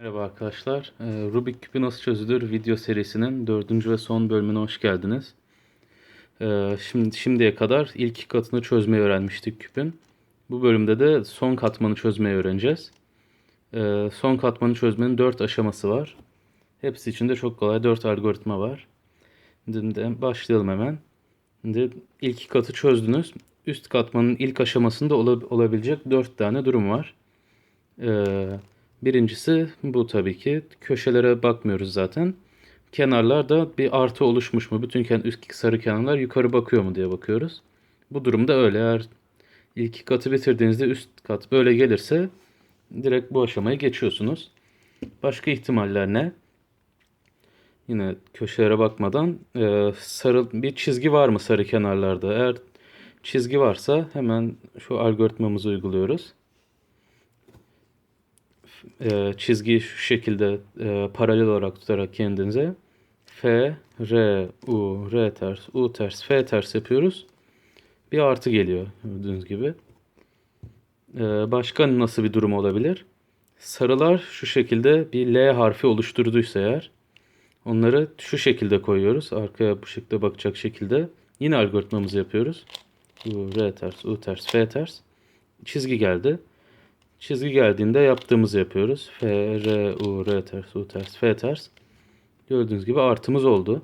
Merhaba arkadaşlar. Ee, Rubik küpü nasıl çözülür video serisinin dördüncü ve son bölümüne hoş geldiniz. Ee, Şimdi şimdiye kadar ilk katını çözmeyi öğrenmiştik küpün. Bu bölümde de son katmanı çözmeyi öğreneceğiz. Ee, Son katmanı çözmenin dört aşaması var. Hepsi için de çok kolay dört algoritma var. Şimdi başlayalım hemen. Şimdi ilk katı çözdünüz. Üst katmanın ilk aşamasında ola- olabilecek dört tane durum var. Ee, birincisi bu tabii ki. Köşelere bakmıyoruz zaten. Kenarlarda bir artı oluşmuş mu? Bütün üst sarı kenarlar yukarı bakıyor mu diye bakıyoruz. Bu durumda öyle. Eğer ilk katı bitirdiğinizde üst kat böyle gelirse direkt bu aşamayı geçiyorsunuz. Başka ihtimaller ne? Yine köşelere bakmadan e, sarı bir çizgi var mı sarı kenarlarda? Eğer çizgi varsa hemen şu algoritmamızı uyguluyoruz e, çizgiyi şu şekilde e, paralel olarak tutarak kendinize F, R, U, R ters, U ters, F ters yapıyoruz. Bir artı geliyor gördüğünüz gibi. E, başka nasıl bir durum olabilir? Sarılar şu şekilde bir L harfi oluşturduysa eğer onları şu şekilde koyuyoruz. Arkaya bu şekilde bakacak şekilde. Yine algoritmamızı yapıyoruz. U, R ters, U ters, F ters. Çizgi geldi. Çizgi geldiğinde yaptığımızı yapıyoruz. F, R, U, R ters, U ters, F ters. Gördüğünüz gibi artımız oldu.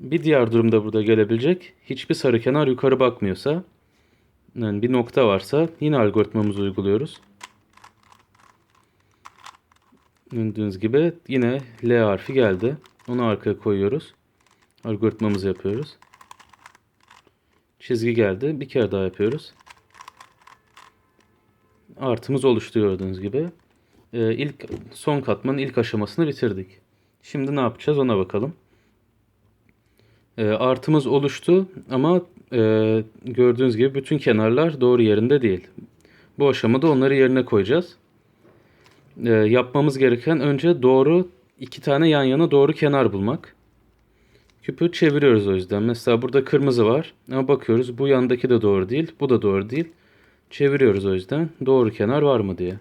Bir diğer durumda burada gelebilecek. Hiçbir sarı kenar yukarı bakmıyorsa, yani bir nokta varsa yine algoritmamızı uyguluyoruz. Gördüğünüz gibi yine L harfi geldi. Onu arkaya koyuyoruz. Algoritmamızı yapıyoruz. Çizgi geldi. Bir kere daha yapıyoruz artımız oluştu gördüğünüz gibi. Ee, ilk son katmanın ilk aşamasını bitirdik. Şimdi ne yapacağız ona bakalım. Ee, artımız oluştu ama e, gördüğünüz gibi bütün kenarlar doğru yerinde değil. Bu aşamada onları yerine koyacağız. Ee, yapmamız gereken önce doğru iki tane yan yana doğru kenar bulmak. Küpü çeviriyoruz o yüzden. Mesela burada kırmızı var ama bakıyoruz bu yandaki de doğru değil, bu da doğru değil. Çeviriyoruz o yüzden. Doğru kenar var mı diye.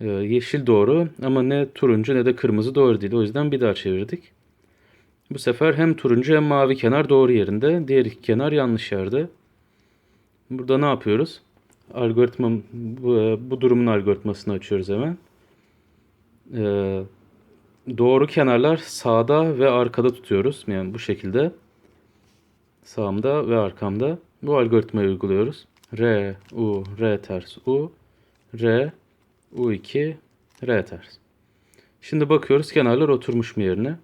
Ee, yeşil doğru ama ne turuncu ne de kırmızı doğru değil. O yüzden bir daha çevirdik. Bu sefer hem turuncu hem mavi kenar doğru yerinde. Diğer iki kenar yanlış yerde. Burada ne yapıyoruz? Algoritma bu, bu durumun algoritmasını açıyoruz hemen. Ee, doğru kenarlar sağda ve arkada tutuyoruz. Yani bu şekilde. Sağımda ve arkamda. Bu algoritmayı uyguluyoruz. R, U, R ters, U, R, U2, R ters. Şimdi bakıyoruz kenarlar oturmuş mu yerine.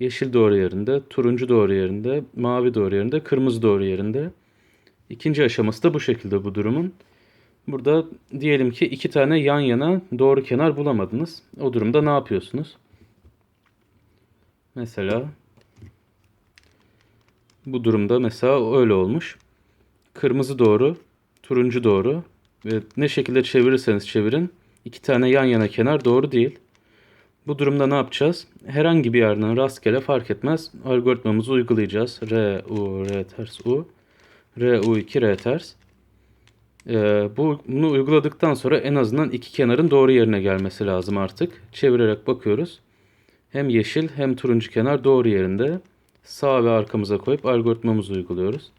Yeşil doğru yerinde, turuncu doğru yerinde, mavi doğru yerinde, kırmızı doğru yerinde. İkinci aşaması da bu şekilde bu durumun. Burada diyelim ki iki tane yan yana doğru kenar bulamadınız. O durumda ne yapıyorsunuz? Mesela bu durumda mesela öyle olmuş. Kırmızı doğru, turuncu doğru. Ve ne şekilde çevirirseniz çevirin. iki tane yan yana kenar doğru değil. Bu durumda ne yapacağız? Herhangi bir yerden rastgele fark etmez. Algoritmamızı uygulayacağız. R, U, R ters, U. R, U2, R ters. Ee, bu, bunu uyguladıktan sonra en azından iki kenarın doğru yerine gelmesi lazım artık. Çevirerek bakıyoruz. Hem yeşil hem turuncu kenar doğru yerinde. Sağ ve arkamıza koyup algoritmamızı uyguluyoruz.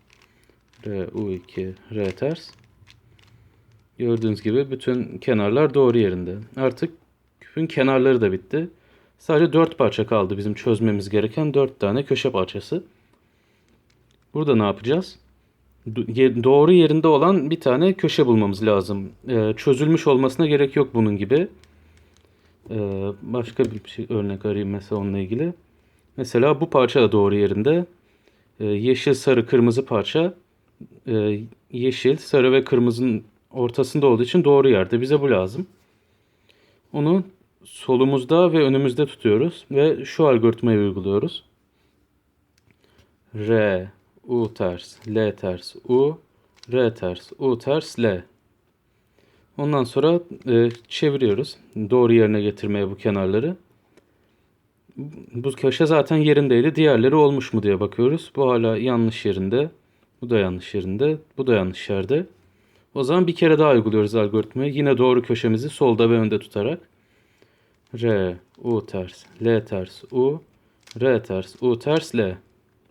R, U2, R ters. Gördüğünüz gibi bütün kenarlar doğru yerinde. Artık küpün kenarları da bitti. Sadece 4 parça kaldı bizim çözmemiz gereken 4 tane köşe parçası. Burada ne yapacağız? Doğru yerinde olan bir tane köşe bulmamız lazım. Ee, çözülmüş olmasına gerek yok bunun gibi. Ee, başka bir şey, örnek arayayım mesela onunla ilgili. Mesela bu parça da doğru yerinde. Ee, yeşil, sarı, kırmızı parça e, yeşil, sarı ve kırmızının ortasında olduğu için doğru yerde. Bize bu lazım. Onu solumuzda ve önümüzde tutuyoruz ve şu algoritmayı uyguluyoruz. R, U ters, L ters, U, R ters, U ters, L. Ondan sonra e, çeviriyoruz. Doğru yerine getirmeye bu kenarları. Bu köşe zaten yerindeydi. Diğerleri olmuş mu diye bakıyoruz. Bu hala yanlış yerinde. Bu da yanlış yerinde. Bu da yanlış yerde. O zaman bir kere daha uyguluyoruz algoritmayı. Yine doğru köşemizi solda ve önde tutarak. R, U ters, L ters, U, R ters, U ters, L.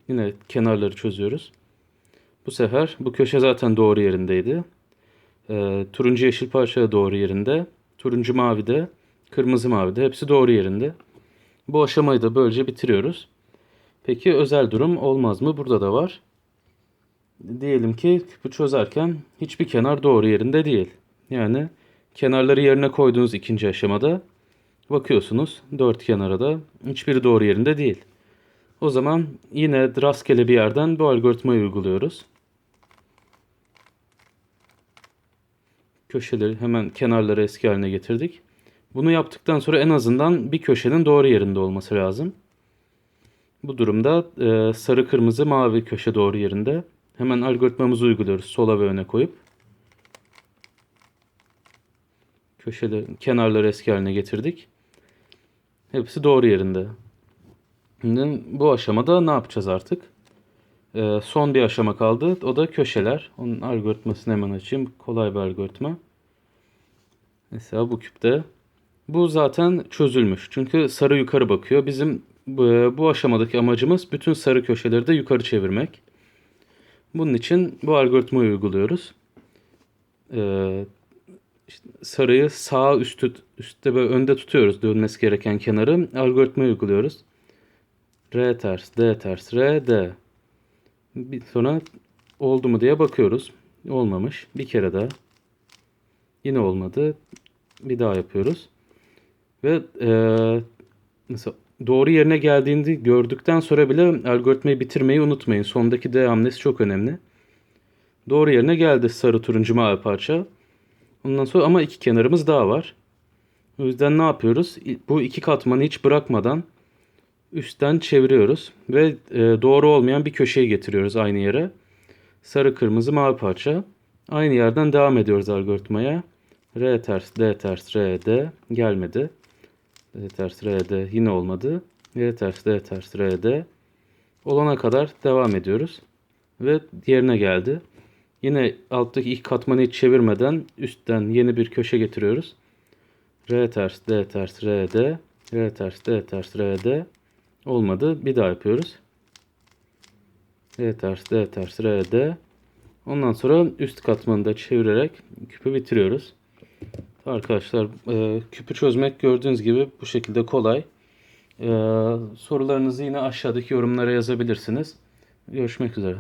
Yine kenarları çözüyoruz. Bu sefer bu köşe zaten doğru yerindeydi. Ee, turuncu yeşil parça doğru yerinde. Turuncu mavi de, kırmızı mavi de hepsi doğru yerinde. Bu aşamayı da böylece bitiriyoruz. Peki özel durum olmaz mı? Burada da var. Diyelim ki küpü çözerken hiçbir kenar doğru yerinde değil. Yani kenarları yerine koyduğunuz ikinci aşamada bakıyorsunuz dört kenara da hiçbiri doğru yerinde değil. O zaman yine rastgele bir yerden bu algoritmayı uyguluyoruz. Köşeleri hemen kenarları eski haline getirdik. Bunu yaptıktan sonra en azından bir köşenin doğru yerinde olması lazım. Bu durumda e, sarı, kırmızı, mavi köşe doğru yerinde. Hemen algoritmamızı uyguluyoruz sola ve öne koyup. Köşeleri, kenarları eski haline getirdik. Hepsi doğru yerinde. Şimdi bu aşamada ne yapacağız artık? Ee, son bir aşama kaldı. O da köşeler. Onun algoritmasını hemen açayım. Kolay bir algoritma. Mesela bu küpte. Bu zaten çözülmüş. Çünkü sarı yukarı bakıyor. Bizim bu, bu aşamadaki amacımız bütün sarı köşeleri de yukarı çevirmek. Bunun için bu algoritmayı uyguluyoruz. Ee, işte sarıyı sağ üstü, üstte ve önde tutuyoruz dönmesi gereken kenarı. Algoritmayı uyguluyoruz. R ters, D ters, R, D. Bir sonra oldu mu diye bakıyoruz. Olmamış. Bir kere daha. Yine olmadı. Bir daha yapıyoruz. Ve e, mesela doğru yerine geldiğinde gördükten sonra bile algoritmayı bitirmeyi unutmayın. Sondaki D hamlesi çok önemli. Doğru yerine geldi sarı turuncu mavi parça. Ondan sonra ama iki kenarımız daha var. O yüzden ne yapıyoruz? Bu iki katmanı hiç bırakmadan üstten çeviriyoruz ve e, doğru olmayan bir köşeyi getiriyoruz aynı yere. Sarı, kırmızı, mavi parça. Aynı yerden devam ediyoruz algoritmaya. R ters, D ters, R, D gelmedi. D ters, R, D yine olmadı. R ters, D ters, R, D olana kadar devam ediyoruz. Ve yerine geldi. Yine alttaki ilk katmanı hiç çevirmeden üstten yeni bir köşe getiriyoruz. R ters, D ters, R, D. R ters, D ters, R, D. Olmadı. Bir daha yapıyoruz. R ters, D ters, R, D. Ondan sonra üst katmanı da çevirerek küpü bitiriyoruz. Arkadaşlar e, küpü çözmek gördüğünüz gibi bu şekilde kolay. E, sorularınızı yine aşağıdaki yorumlara yazabilirsiniz. Görüşmek üzere.